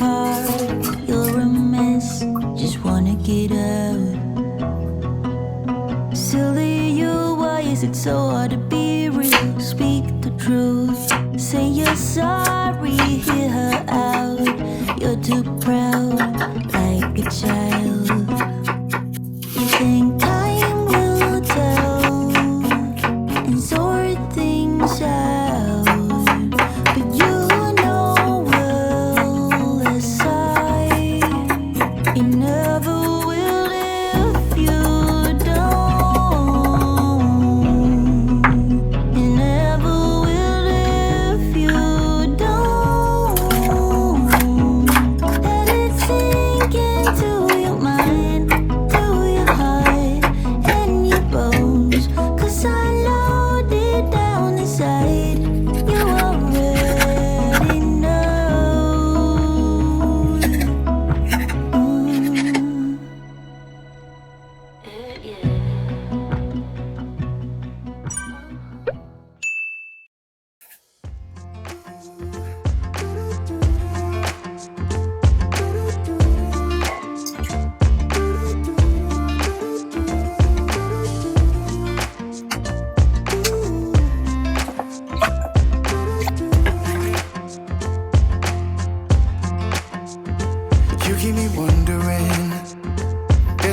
you're a mess. Just wanna get out. Silly you, why is it so hard to be real? Speak the truth, say you're sorry, hear her out. You're too proud, like a child. You never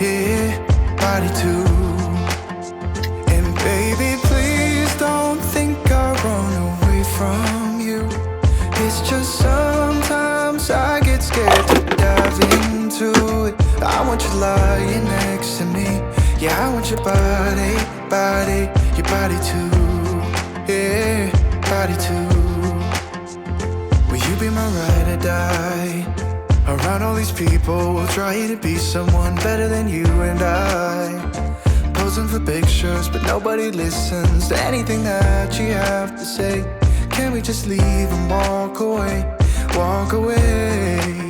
Yeah, body too. And baby, please don't think I run away from you. It's just sometimes I get scared to dive into it. I want you lying next to me. Yeah, I want your body, body, your body too. Yeah, body too. Will you be my ride or die? Around all these people, we'll try to be someone better than you and I. Posing for pictures, but nobody listens to anything that you have to say. Can we just leave and walk away? Walk away.